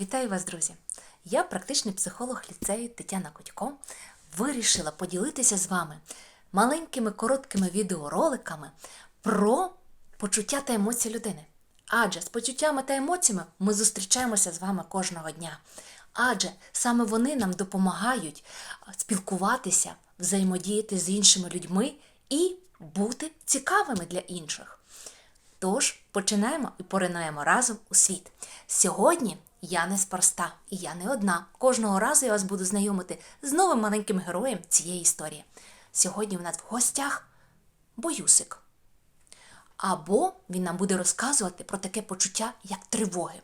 Вітаю вас, друзі! Я, практичний психолог ліцею Тетяна Котько, вирішила поділитися з вами маленькими короткими відеороликами про почуття та емоції людини. Адже з почуттями та емоціями ми зустрічаємося з вами кожного дня. Адже саме вони нам допомагають спілкуватися, взаємодіяти з іншими людьми і бути цікавими для інших. Тож починаємо і поринаємо разом у світ. Сьогодні я неспроста, і я не одна. Кожного разу я вас буду знайомити з новим маленьким героєм цієї історії. Сьогодні у нас в гостях боюсик. Або він нам буде розказувати про таке почуття, як тривоги.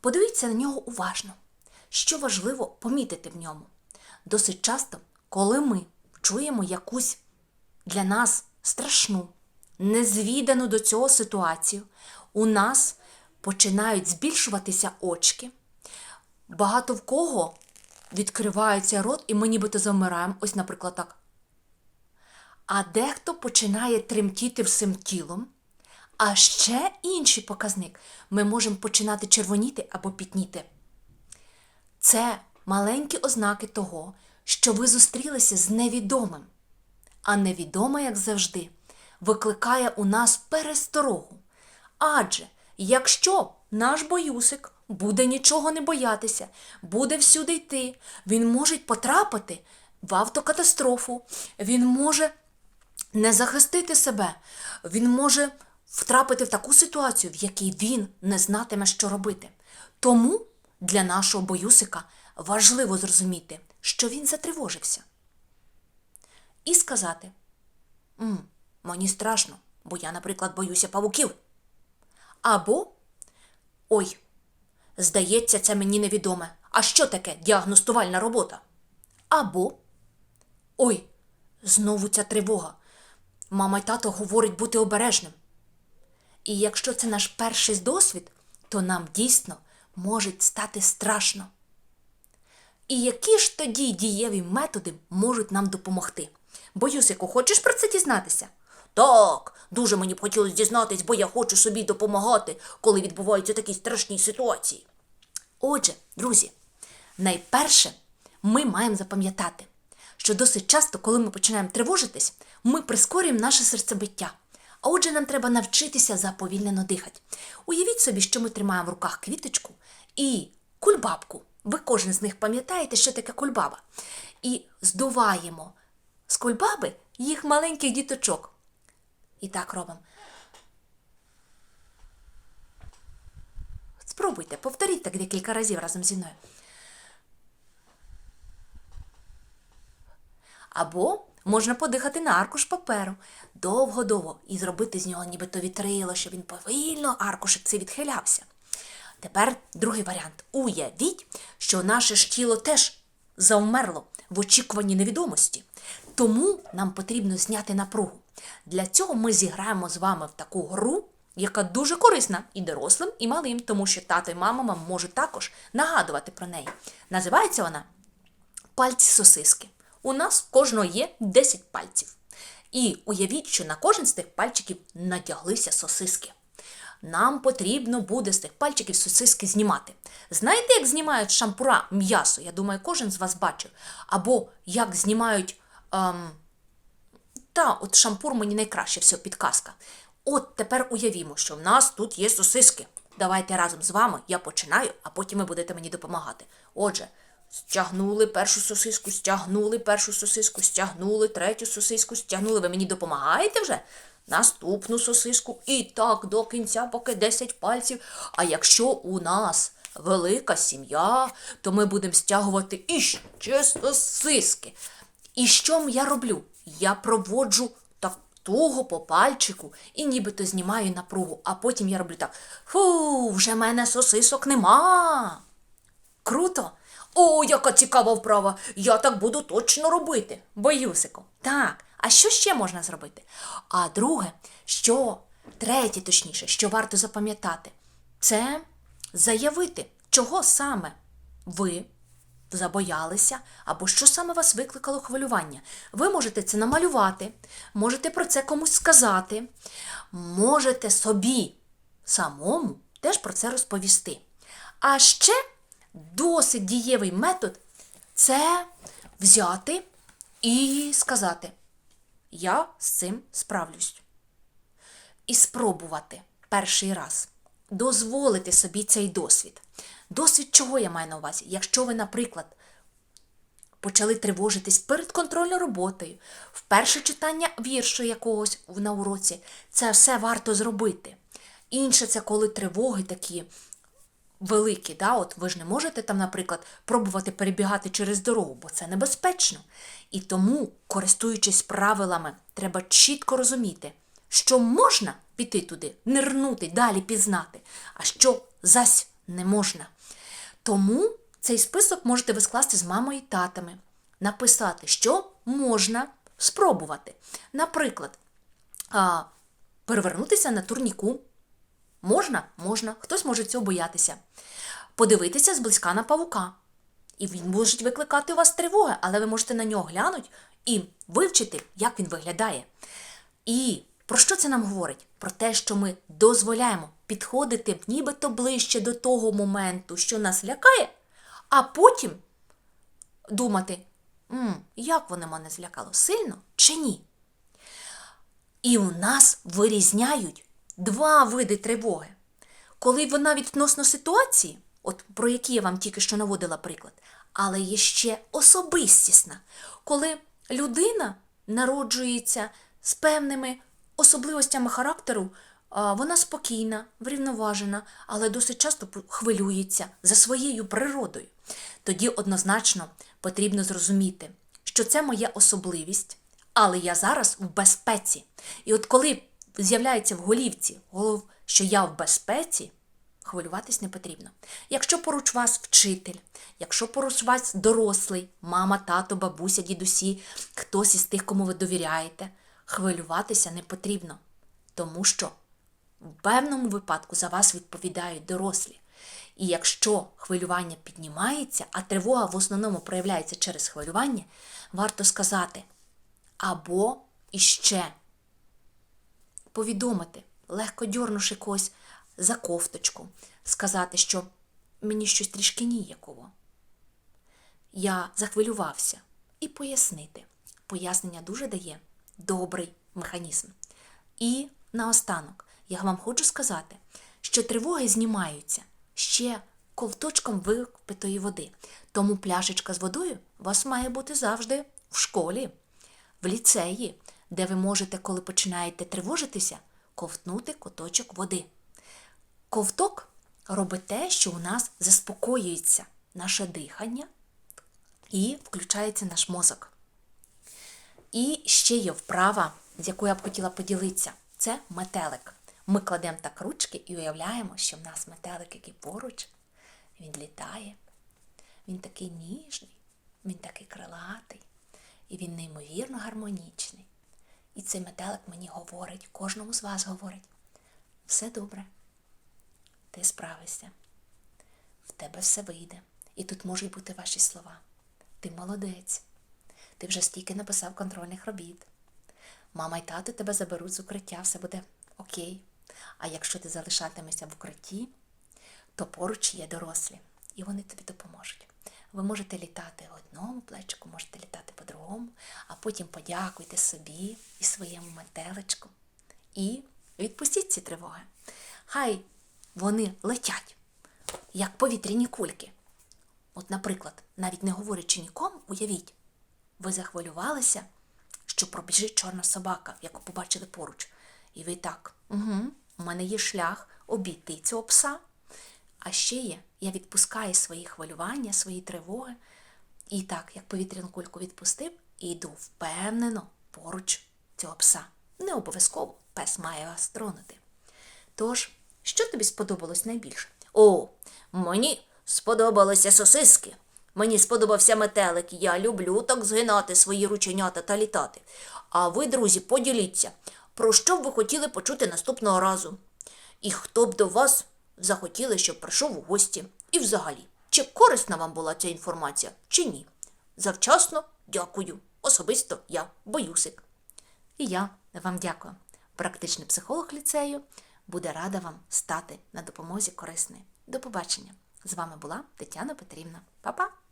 Подивіться на нього уважно. Що важливо помітити в ньому. Досить часто, коли ми чуємо якусь для нас страшну, незвідану до цього ситуацію, у нас починають збільшуватися очки. Багато в кого відкривається рот, і ми нібито завмираємо. Ось, наприклад, так. А дехто починає тремтіти всім тілом. А ще інший показник ми можемо починати червоніти або пітніти. Це маленькі ознаки того, що ви зустрілися з невідомим. А невідоме, як завжди, викликає у нас пересторогу. Адже якщо наш боюсик буде нічого не боятися, буде всюди йти, він може потрапити в автокатастрофу, він може не захистити себе, він може втрапити в таку ситуацію, в якій він не знатиме, що робити. Тому для нашого боюсика важливо зрозуміти, що він затривожився. І сказати: М, мені страшно, бо я, наприклад, боюся павуків. Або Ой, здається, це мені невідоме. А що таке діагностувальна робота? Або Ой, знову ця тривога. Мама й тато говорить бути обережним. І якщо це наш перший досвід, то нам дійсно може стати страшно. І які ж тоді дієві методи можуть нам допомогти? Боюсику, хочеш про це дізнатися? Так, дуже мені б хотілося дізнатись, бо я хочу собі допомагати, коли відбуваються такі страшні ситуації. Отже, друзі, найперше ми маємо запам'ятати, що досить часто, коли ми починаємо тривожитись, ми прискорюємо наше серцебиття. А отже, нам треба навчитися заповільнено дихати. Уявіть собі, що ми тримаємо в руках квіточку і кульбабку. Ви кожен з них пам'ятаєте, що таке кульбаба. І здуваємо з кульбаби їх маленьких діточок. І так робимо. Спробуйте, повторіть так декілька разів разом зі мною. Або можна подихати на аркуш паперу довго-довго і зробити з нього нібито вітрило, щоб він повільно аркушик цей відхилявся. Тепер другий варіант. Уявіть, що наше ж тіло теж завмерло в очікуванні невідомості. Тому нам потрібно зняти напругу. Для цього ми зіграємо з вами в таку гру, яка дуже корисна і дорослим, і малим, тому що тато і мама вам можуть також нагадувати про неї. Називається вона пальці сосиски. У нас в кожного є 10 пальців. І уявіть, що на кожен з тих пальчиків надяглися сосиски. Нам потрібно буде з тих пальчиків сосиски знімати. Знаєте, як знімають шампура м'ясо? Я думаю, кожен з вас бачив. Або як знімають. Ем, та, от шампур мені найкраще все підказка. От тепер уявімо, що в нас тут є сосиски. Давайте разом з вами я починаю, а потім ви будете мені допомагати. Отже, стягнули першу сосиску, стягнули першу сосиску, стягнули третю сосиску, стягнули. Ви мені допомагаєте вже? Наступну сосиску. І так до кінця, поки 10 пальців. А якщо у нас велика сім'я, то ми будемо стягувати іще сосиски. І що я роблю? Я проводжу так туго по пальчику і нібито знімаю напругу, а потім я роблю так: фу, вже мене сосисок нема. Круто! О, яка цікава вправа! Я так буду точно робити. Боюсику. Так, а що ще можна зробити? А друге, що, третє, точніше, що варто запам'ятати, це заявити, чого саме ви забоялися, або що саме вас викликало хвилювання. Ви можете це намалювати, можете про це комусь сказати, можете собі самому теж про це розповісти. А ще досить дієвий метод це взяти і сказати: Я з цим справлюсь. І спробувати перший раз дозволити собі цей досвід. Досвід чого я маю на увазі? Якщо ви, наприклад, почали тривожитись перед контрольною роботою, вперше читання віршу якогось на уроці, це все варто зробити. Інше це коли тривоги такі великі, да? от ви ж не можете там, наприклад, пробувати перебігати через дорогу, бо це небезпечно. І тому, користуючись правилами, треба чітко розуміти, що можна піти туди, нирнути, далі пізнати, а що зась не можна. Тому цей список можете ви скласти з мамою і татами, написати, що можна спробувати. Наприклад, перевернутися на турніку. Можна? Можна. Хтось може цього боятися. Подивитися зблизька на павука. І він може викликати у вас тривоги, але ви можете на нього глянути і вивчити, як він виглядає. І про що це нам говорить? Про те, що ми дозволяємо підходити нібито ближче до того моменту, що нас лякає, а потім думати, М, як воно мене злякало, сильно чи ні? І у нас вирізняють два види тривоги. Коли вона відносно ситуації, от про які я вам тільки що наводила приклад, але є ще особистісна, коли людина народжується з певними особливостями характеру, вона спокійна, врівноважена, але досить часто хвилюється за своєю природою. Тоді однозначно потрібно зрозуміти, що це моя особливість, але я зараз в безпеці. І от коли з'являється в голівці голов, що я в безпеці, хвилюватись не потрібно. Якщо поруч вас вчитель, якщо поруч вас дорослий, мама, тато, бабуся, дідусі, хтось із тих, кому ви довіряєте, хвилюватися не потрібно, тому що в певному випадку за вас відповідають дорослі. І якщо хвилювання піднімається, а тривога в основному проявляється через хвилювання, варто сказати або іще повідомити, легко дьорнувши когось за кофточку, сказати, що мені щось трішки ніяково. Я захвилювався і пояснити. Пояснення дуже дає добрий механізм. І наостанок я вам хочу сказати, що тривоги знімаються ще ковточком випитої води. Тому пляшечка з водою у вас має бути завжди в школі, в ліцеї, де ви можете, коли починаєте тривожитися, ковтнути куточок води. Ковток робить те, що у нас заспокоюється наше дихання і включається наш мозок. І ще є вправа, з якою я б хотіла поділитися, це метелик. Ми кладемо так ручки і уявляємо, що в нас метелик, який поруч, він літає, він такий ніжний, він такий крилатий, і він неймовірно гармонічний. І цей метелик мені говорить, кожному з вас говорить, все добре, ти справишся, в тебе все вийде. І тут можуть бути ваші слова. Ти молодець, ти вже стільки написав контрольних робіт. Мама й тато тебе заберуть з укриття, все буде окей. А якщо ти залишатимешся в укритті, то поруч є дорослі, і вони тобі допоможуть. Ви можете літати в одному плечику, можете літати по другому, а потім подякуйте собі і своєму метеличку. І відпустіть ці тривоги. Хай вони летять, як повітряні кульки. От, наприклад, навіть не говорячи нікому, уявіть, ви захвилювалися, що пробіжить чорна собака, яку побачили поруч. І ви так, угу, у мене є шлях обійти цього пса. А ще є, я відпускаю свої хвилювання, свої тривоги. І так, як повітряну кульку відпустив, і йду впевнено поруч цього пса. Не обов'язково пес має вас тронути. Тож, що тобі сподобалось найбільше? О, мені сподобалися сосиски. Мені сподобався метелик. Я люблю так згинати свої рученята та літати. А ви, друзі, поділіться, про що б ви хотіли почути наступного разу? І хто б до вас захотіли, щоб прийшов у гості? І взагалі, чи корисна вам була ця інформація, чи ні? Завчасно дякую. Особисто я боюсик. І я вам дякую. Практичний психолог ліцею буде рада вам стати на допомозі корисної. До побачення! З вами була Тетяна Петрівна. Па-па!